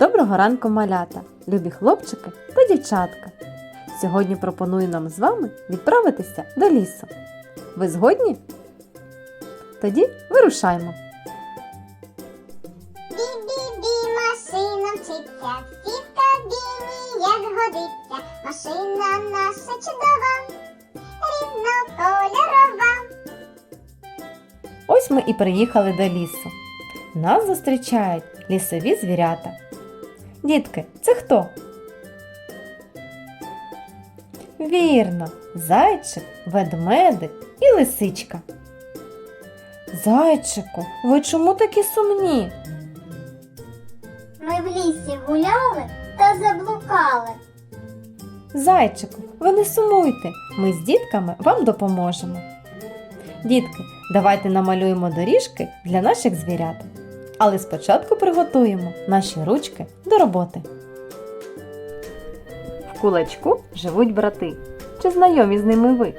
Доброго ранку, малята, любі хлопчики та дівчатка. Сьогодні пропоную нам з вами відправитися до лісу. Ви згодні? Тоді вирушаймо. Бі-бі-бі, машина мчиться, в кабіні, як годиться. Машина наша чудова, різнокольорова. Ось ми і приїхали до лісу. Нас зустрічають лісові звірята. Дітки, це хто? Вірно, зайчик, ведмедик і лисичка. Зайчику, ви чому такі сумні? Ми в лісі гуляли та заблукали. Зайчику, ви не сумуйте, ми з дітками вам допоможемо. Дітки, давайте намалюємо доріжки для наших звірят. Але спочатку приготуємо наші ручки до роботи. В кулачку живуть брати. Чи знайомі з ними ви?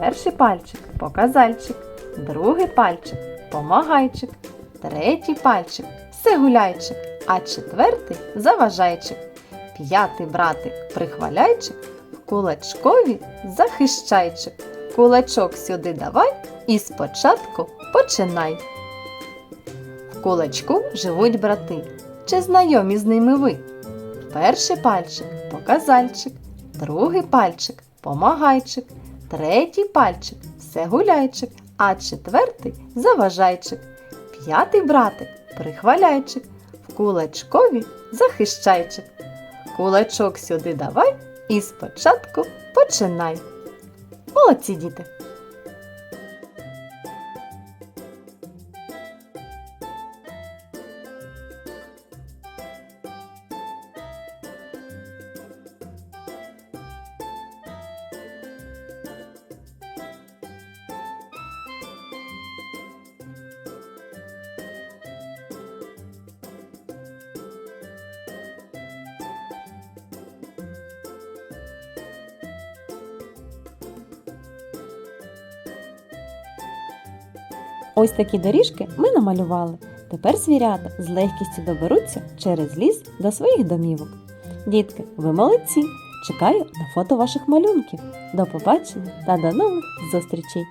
Перший пальчик показальчик, другий пальчик помагайчик, третій пальчик всегуляйчик, а четвертий заважайчик. П'ятий братик прихваляйчик, кулачкові захищайчик. Кулачок сюди давай і спочатку починай. В кулачку живуть брати. Чи знайомі з ними ви? Перший пальчик показальчик, другий пальчик помагайчик, третій пальчик всегуляйчик, а четвертий заважайчик. П'ятий братик прихваляйчик, в кулачкові захищайчик. Кулачок сюди давай і спочатку починай. Молодці діти! Ось такі доріжки ми намалювали. Тепер звірята з легкістю доберуться через ліс до своїх домівок. Дітки, ви молодці! Чекаю на фото ваших малюнків. До побачення та до нових зустрічей!